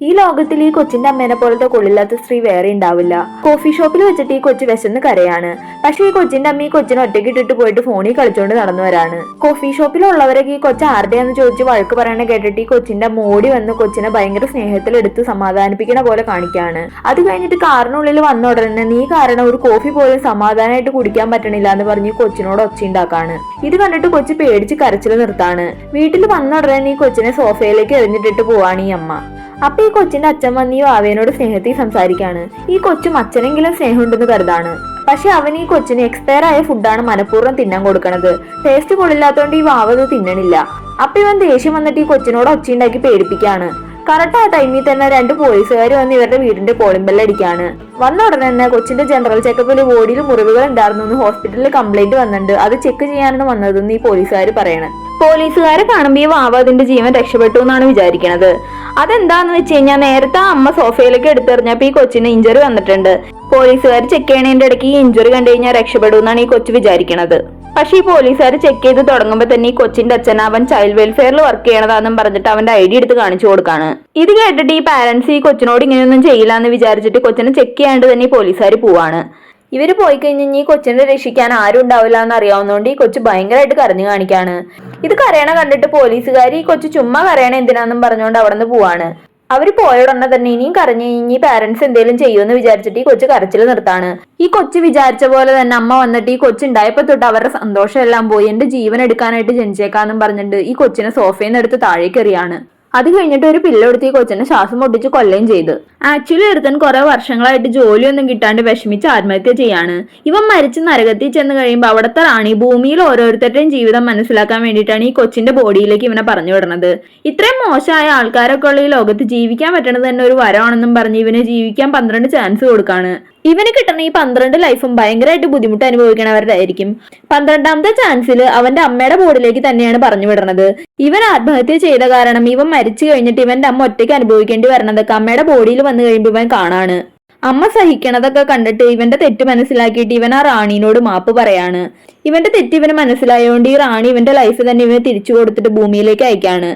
ഈ ലോകത്തിൽ ഈ കൊച്ചിന്റെ അമ്മേനെ പോലത്തെ കൊള്ളില്ലാത്ത സ്ത്രീ വേറെ ഉണ്ടാവില്ല. കോഫി ഷോപ്പിൽ വെച്ചിട്ട് ഈ കൊച്ചു വിശന്ന് കരയാണ്. പക്ഷെ ഈ കൊച്ചിന്റെ അമ്മ ഈ കൊച്ചിനെ ഒറ്റയ്ക്ക് ഇട്ടിട്ട് പോയിട്ട് ഫോണിൽ കളിച്ചോണ്ട് നടന്നവരാണ് കോഫി ഷോപ്പിലുള്ളവരൊക്കെ ഈ കൊച്ചു ആരുടെയാന്ന് ചോദിച്ച് വഴക്ക് പറയണ കേട്ടിട്ട് ഈ കൊച്ചിന്റെ മോടി വന്ന് കൊച്ചിനെ ഭയങ്കര സ്നേഹത്തിലെടുത്ത് സമാധാനിപ്പിക്കണ പോലെ കാണിക്കാണ്. അത് കഴിഞ്ഞിട്ട് കാറിനുള്ളിൽ വന്ന ഉടനെ നീ കാരണം ഒരു കോഫി പോലും സമാധാനമായിട്ട് കുടിക്കാൻ പറ്റണില്ല എന്ന് പറഞ്ഞ് കൊച്ചിനോട് ഒച്ചയുണ്ടാക്കാണ് ഇത് കണ്ടിട്ട് കൊച്ചു പേടിച്ച് കരച്ചിൽ നിർത്താണ്. വീട്ടിൽ വന്ന ഉടനെ ഈ കൊച്ചിനെ സോഫയിലേക്ക് എറിഞ്ഞിട്ടിട്ട് പോവാണ് ഈ അമ്മ. അപ്പൊ ഈ കൊച്ചിന്റെ അച്ഛൻ വന്നിയോ അവനോട് സ്നേഹത്തിൽ സംസാരിക്കാണ്. ഈ കൊച്ചും അച്ഛനെങ്കിലും സ്നേഹമുണ്ടെന്ന് കരുതാണ്. പക്ഷെ അവൻ ഈ കൊച്ചിന് എക്സ്പയർ ആയ ഫുഡാണ് മനഃപൂർവം തിന്നാൻ കൊടുക്കണത്. ടേസ്റ്റ് കൊള്ളില്ലാത്തോണ്ട് ഈ വാവത് തിന്നണില്ല. അപ്പൊ ഇവൻ ദേഷ്യം വന്നിട്ട് ഈ കൊച്ചിനോട് ഒച്ചയുണ്ടാക്കി പേടിപ്പിക്കാണ്. കറക്റ്റ് ആ ടൈമിൽ തന്നെ രണ്ട് പോലീസുകാർ വന്ന് ഇവരുടെ വീടിന്റെ കോളിംഗ് ബെല്ലടിക്കാണ് വന്ന ഉടനെ തന്നെ കൊച്ചിന്റെ ജനറൽ ചെക്കപ്പിൽ ബോഡിയിൽ മുറിവുകൾ ഉണ്ടായിരുന്നു എന്ന് ഹോസ്പിറ്റലിൽ കംപ്ലൈന്റ് വന്നിട്ടുണ്ട്. അത് ചെക്ക് ചെയ്യാനാണ് വന്നതെന്ന് ഈ പോലീസുകാർ പറയണത് പോലീസുകാരെ കാണുമ്പോൾ ഈ വാവ അതിന്റെ ജീവൻ രക്ഷപ്പെട്ടു എന്നാണ് വിചാരിക്കണത്. അതെന്താന്ന് വെച്ച് കഴിഞ്ഞാൽ നേരത്തെ അമ്മ സോഫയിലേക്ക് എടുത്തെറിഞ്ഞപ്പോ ഈ കൊച്ചിന് ഇഞ്ചറി വന്നിട്ടുണ്ട്. പോലീസുകാർ ചെക്ക് ചെയ്യണതിന്റെ ഇടയ്ക്ക് ഈ ഇഞ്ചറി കണ്ടു കഴിഞ്ഞാൽ രക്ഷപ്പെടും എന്നാണ് ഈ കൊച്ചു വിചാരിക്കണത്. പക്ഷേ ഈ പോലീസുകാർ ചെക്ക് ചെയ്ത് തുടങ്ങുമ്പോൾ തന്നെ ഈ കൊച്ചിന്റെ അച്ഛൻ അവൻ ചൈൽഡ് വെൽഫെയറിൽ വർക്ക് ചെയ്യണതാണെന്നും പറഞ്ഞിട്ട് അവന്റെ ഐ ഡി എടുത്ത് കാണിച്ചു കൊടുക്കാണ്. ഇത് കേട്ടിട്ട് ഈ പാരന്റ്സ് ഈ കൊച്ചിനോട് ഇങ്ങനെയൊന്നും ചെയ്യില്ല എന്ന് വിചാരിച്ചിട്ട് കൊച്ചിനെ ചെക്ക് ചെയ്യാണ്ട് തന്നെ പോലീസുകാർ പോവാണ്. ഇവർ പോയി കഴിഞ്ഞ് ഈ കൊച്ചിനെ രക്ഷിക്കാൻ ആരും ഉണ്ടാവില്ല എന്ന് അറിയാവുന്നതുകൊണ്ട് ഈ കൊച്ചു ഭയങ്കരമായിട്ട് കരഞ്ഞു കാണിക്കാണ്. ഇത് കരയണ കണ്ടിട്ട് പോലീസുകാർ ഈ കൊച്ചു ചുമ്മാ കരയണ എന്തിനാന്നും പറഞ്ഞുകൊണ്ട് അവിടെ നിന്ന് പോവാണ്. അവർ പോയ ഉടനെ തന്നെ ഇനിയും കരഞ്ഞു ഇനി പാരന്റ്സ് എന്തെങ്കിലും ചെയ്യുമെന്ന് വിചാരിച്ചിട്ട് ഈ കൊച്ചു കരച്ചിൽ നിർത്താണ്. ഈ കൊച്ചു വിചാരിച്ച പോലെ തന്നെ അമ്മ വന്നിട്ട് ഈ കൊച്ചു ഉണ്ടായപ്പോ തൊട്ട് അവരുടെ സന്തോഷം എല്ലാം പോയി. എന്റെ ജീവൻ എടുക്കാനായിട്ട് ജനിച്ചേക്കാന്നും പറഞ്ഞിട്ട് ഈ കൊച്ചിനെ സോഫയിൽ നിന്ന് എടുത്ത് താഴേക്ക് എറിയാണ് അത് കഴിഞ്ഞിട്ട് ഒരു പില്ലെടുത്ത് ഈ കൊച്ചിനെ ശ്വാസം പൊട്ടിച്ച് കൊല്ലുകയും ചെയ്തു. ആക്ച്വലി ഒരുത്തൻ കുറെ വർഷങ്ങളായിട്ട് ജോലിയൊന്നും കിട്ടാണ്ട് വിഷമിച്ച് ആത്മഹത്യ ചെയ്യാണ്. ഇവൻ മരിച്ച് നരകത്തിൽ ചെന്ന് കഴിയുമ്പോൾ അവിടുത്തെ റാണി ഭൂമിയിൽ ഓരോരുത്തരുടെയും ജീവിതം മനസ്സിലാക്കാൻ വേണ്ടിയിട്ടാണ് ഈ കൊച്ചിന്റെ ബോഡിയിലേക്ക് ഇവനെ പറഞ്ഞു വിടുന്നത്. ഇത്രയും മോശമായ ആൾക്കാരൊക്കെ ഉള്ള ഈ ലോകത്ത് ജീവിക്കാൻ പറ്റണത് തന്നെ ഒരു വരമാണെന്നും പറഞ്ഞ് ഇവന് ജീവിക്കാൻ പന്ത്രണ്ട് ചാൻസ് കൊടുക്കാണ്. ഇവന് കിട്ടുന്ന ഈ പന്ത്രണ്ട് ലൈഫും ഭയങ്കരമായിട്ട് ബുദ്ധിമുട്ട് അനുഭവിക്കണവരുടെയായിരിക്കും പന്ത്രണ്ടാമത്തെ ചാൻസിൽ അവന്റെ അമ്മയുടെ ബോർഡിലേക്ക് തന്നെയാണ് പറഞ്ഞു വിടുന്നത് ഇവൻ ആത്മഹത്യ ചെയ്ത കാരണം ഇവൻ മരിച്ചു കഴിഞ്ഞിട്ട് ഇവന്റെ അമ്മ ഒറ്റയ്ക്ക് അനുഭവിക്കേണ്ടി വരണതൊക്കെ അമ്മയുടെ ബോഡിയിൽ വന്നു കഴിയുമ്പോൾ ഇവൻ കാണാണ്. അമ്മ സഹിക്കണതൊക്കെ കണ്ടിട്ട് ഇവന്റെ തെറ്റ് മനസ്സിലാക്കിയിട്ട് ഇവൻ ആ റാണിനോട് മാപ്പ് പറയാണ്. ഇവന്റെ തെറ്റ് ഇവന് മനസ്സിലായതുകൊണ്ട് ഈ റാണി ഇവന്റെ ലൈഫ് തന്നെ ഇവന് തിരിച്ചു കൊടുത്തിട്ട് ഭൂമിയിലേക്ക് അയക്കാണ്.